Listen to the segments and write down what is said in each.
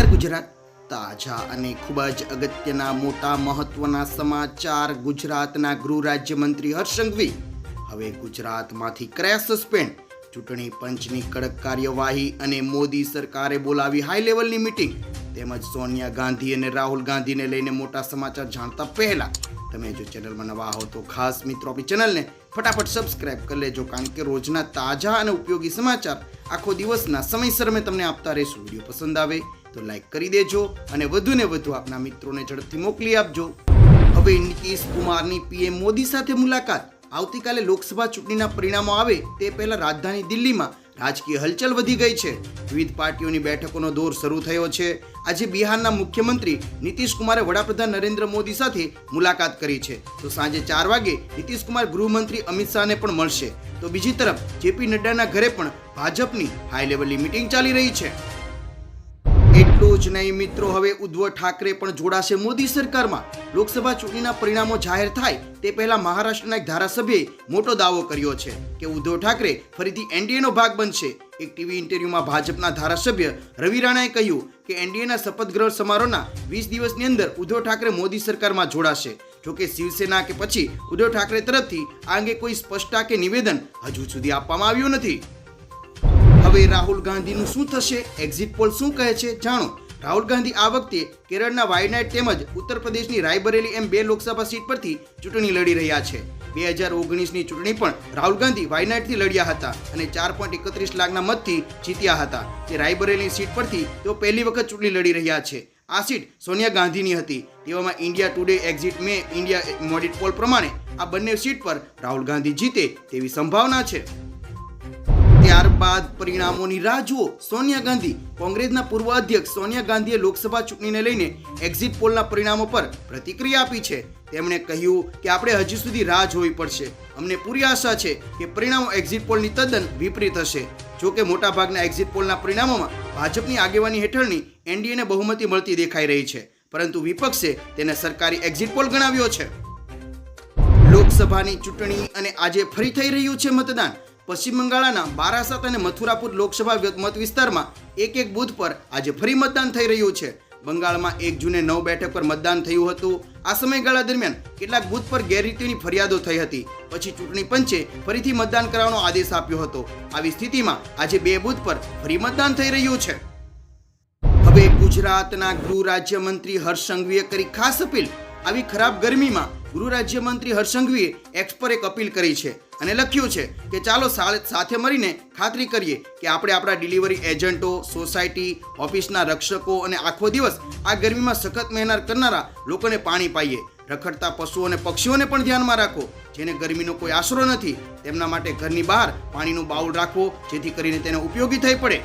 નમસ્કાર ગુજરાત, તાજા અને ખૂબ જ અગત્યના મોટા મહત્વના સમાચાર ગુજરાતના ગૃહ રાજ્યમંત્રી હર્ષ હવે ગુજરાતમાંથી કર્યા સસ્પેન્ડ ચૂંટણી પંચની કડક કાર્યવાહી અને મોદી સરકારે બોલાવી હાઈ લેવલની મીટિંગ તેમજ સોનિયા ગાંધી અને રાહુલ ગાંધીને લઈને મોટા સમાચાર જાણતા પહેલા, તમે જો ચેનલમાં નવા હો તો ખાસ મિત્રો આપણી ચેનલને ફટાફટ સબસ્ક્રાઇબ કરી લેજો, કારણ કે રોજના તાજા અને ઉપયોગી સમાચાર આખો દિવસના સમયસર અમે તમને આપતા રહીશું. વીડિયો પસંદ આવે તો લાઈક કરી દેજો અને વધુને વધુ આપના મિત્રોને ઝડપથી મોકલી આપજો. હવે નીતિશ કુમારની પીએમ મોદી સાથે મુલાકાત. આવતીકાલે લોકસભા ચૂંટણીના પરિણામો આવે તે પહેલા રાજધાની દિલ્હીમાં રાજકીય હલચલ વધી ગઈ છે. વિવિધ પાર્ટીઓની બેઠકોનો દોર શરૂ થયો છે. આજે બિહારના મુખ્યમંત્રી નીતિશ કુમારે વડાપ્રધાન નરેન્દ્ર મોદી સાથે મુલાકાત કરી છે. તો સાંજે ચાર વાગે નીતિશ કુમાર ગૃહમંત્રી અમિત શાહને પણ મળશે. તો બીજી તરફ જેપી નડ્ડાના ઘરે પણ ભાજપની હાઈ લેવલની મિટિંગ ચાલી રહી છે. એટલું જ નહીં મિત્રો. હવે ઉદ્ધવ ઠાકરે પણ જોડાશે મોદી સરકારમાં. લોકસભા ચૂંટણીના પરિણામો જાહેર થાય તે પહેલા મહારાષ્ટ્રના એક ધારાસભ્યએ મોટો દાવો કર્યો છે કે ઉદ્ધવ ઠાકરે ફરીથી એનડીએનો ભાગ બનશે. એક ટીવી ઇન્ટરવ્યુમાં ભાજપના ધારાસભ્ય રવિ રાણાએ કહ્યું કે એનડીએના શપથગ્રહણ સમારોહના વીસ દિવસની અંદર ઉદ્ધવ ઠાકરે મોદી સરકારમાં જોડાશે. જોકે શિવસેના કે પછી ઉદ્ધવ ઠાકરે તરફથી આ અંગે કોઈ સ્પષ્ટતા કે નિવેદન હજુ સુધી આપવામાં આવ્યું નથી. હવે રાહુલ ગાંધીનું શું થશે? એક્ઝિટ પોલ શું કહે છે? જાણો. રાહુલ ગાંધી આ વખતે કેરળના વાયનાડ તેમજ ઉત્તર પ્રદેશની રાયબરેલી એમ બે લોકસભા સીટ પરથી ચૂંટણી લડી રહ્યા છે. બે હજાર ઓગણીસની ચૂંટણી પણ રાહુલ ગાંધી વાયનાડથી લડ્યા હતા અને ચાર પોઈન્ટ એકત્રીસ લાખના મતથી જીત્યા હતા. તે રાયબરેલી સીટ પરથી તેઓ પહેલી વખત ચૂંટણી લડી રહ્યા છે. આ સીટ સોનિયા ગાંધીની હતી. તેવામાં India Today exit my India મોડિટ poll પ્રમાણે આ બંને સીટ પર રાહુલ ગાંધી જીતે તેવી સંભાવના છે. ત્યારબાદ પરિણામોની રાહ જુઓ. સોનિયા ગાંધી, કોંગ્રેસના પૂર્વ અધ્યક્ષ સોનિયા ગાંધીએ લોકસભા ચૂંટણીને લઈને એક્ઝિટ પોલના પરિણામો પર પ્રતિક્રિયા આપી છે. તેમણે કહ્યું કે આપણે હજી સુધી રાહ જોવી પડશે. અમને પૂરી આશા છે કે પરિણામો એક્ઝિટ પોલની તદ્દન વિપરીત હશે. જો કે મોટાભાગના એક્ઝિટ પોલના પરિણામોમાં ભાજપની આગેવાની હેઠળની એનડીએને બહુમતી મળતી દેખાઈ રહી છે. પરંતુ વિપક્ષે તેને સરકારી એક્ઝિટ પોલ ગણાવ્યો છે. લોકસભાની ચૂંટણી અને આજે ફરી થઈ રહ્યું છે મતદાન. પશ્ચિમ બંગાળના બારાસત અને મથુરાપુર લોકસભા મત વિસ્તારમાં એક એક બૂથ પર આજે ફરી મતદાન થઈ રહ્યું છે. બંગાળમાં એક જૂને નવ બેઠક પર મતદાન થયું હતું. આ સમયગાળા દરમિયાન કેટલાક બૂથ પર ગેરરીતિની ફરિયાદો થઈ હતી. પછી ચૂંટણી પંચે ફરીથી મતદાન કરવાનો આદેશ આપ્યો હતો. આવી સ્થિતિમાં આજે બે બૂથ પર ફરી મતદાન થઈ રહ્યું છે. હવે ગુજરાતના ગૃહ રાજ્યમંત્રી હર્ષ સંઘવીએ કરી ખાસ અપીલ આવી ખરાબ ગરમીમાં ગૃહ રાજ્યમંત્રી હર્ષ સંઘવીએ એક્સ પર એક અપીલ કરી છે અને લખ્યું છે કે ચાલો સાથે મળીને ખાતરી કરીએ કે આપણે આપણા ડિલિવરી એજન્ટો, સોસાયટી, ઓફિસના રક્ષકો અને આખો દિવસ આ ગરમીમાં સખત મહેનત કરનારા લોકોને પાણી પાઈએ. રખડતા પશુઓ અને પક્ષીઓને પણ ધ્યાનમાં રાખો. જેને ગરમીનો કોઈ આશરો નથી, તેમના માટે ઘરની બહાર પાણીનું બાઉલ રાખવો જેથી કરીને તેને ઉપયોગી થઈ પડે.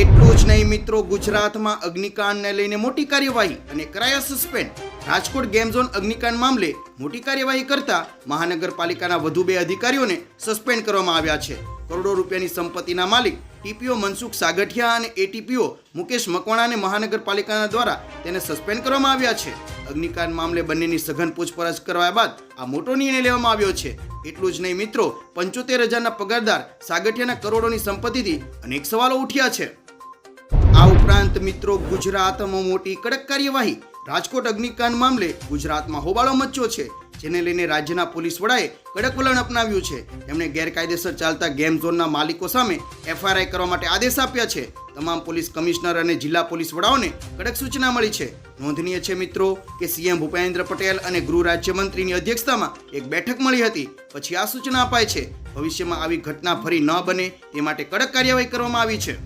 એટલું જ નહીં મિત્રો, ગુજરાતમાં અગ્નિકાંડને લઈને મોટી કાર્યવાહી અને કરાયા સસ્પેન્ડ. રાજકોટ ગેમ ઝોન અગ્નિકાંડ મામલે મોટી કાર્યવાહી કરતા મહાનગરપાલિકાના વધુ બે અધિકારીઓને સસ્પેન્ડ કરવામાં આવ્યા છે. કરોડો રૂપિયાની સંપત્તિના માલિક ટીપીઓ મનસુખ સાગઠિયા અને એટીપીઓ મુકેશ મકવાણાને મહાનગરપાલિકાના દ્વારા તેને સસ્પેન્ડ કરવામાં આવ્યા છે. અગ્નિકાંડ મામલે બંનેની સઘન પૂછપરછ કરવા બાદ આ મોટો નિર્ણય લેવામાં આવ્યો છે. એટલું જ નહીં મિત્રો, પંચોતેર હજારના પગારદાર સાગઠિયાના કરોડોની સંપત્તિથી અનેક સવાલો ઉઠ્યા છે. આ ઉપરાંત મિત્રો, ગુજરાતમાં મોટી કડક કાર્યવાહી રાજકોટ અગ્નિકાંડ મામલે ગુજરાતમાં હોબાળો મચ્યો છે, જેને લઈને રાજ્યના પોલીસ વડાએ કડક વલણ અપનાવ્યું છે. એમણે ગેરકાયદેસર ચાલતા ગેમ ઝોનના માલિકો સામે એફઆરઆઈ કરવા માટે આદેશ આપ્યા છે. તમામ પોલીસ કમિશનર અને જિલ્લા પોલીસ વડાઓને કડક સૂચના મળી છે. નોંધનીય છે મિત્રો કે સીએમ ભૂપેન્દ્ર પટેલ અને ગૃહ રાજ્યમંત્રીની અધ્યક્ષતામાં એક બેઠક મળી હતી. પછી આ સૂચના અપાય છે. ભવિષ્યમાં આવી ઘટના ફરી ન બને તે માટે કડક કાર્યવાહી કરવામાં આવી છે.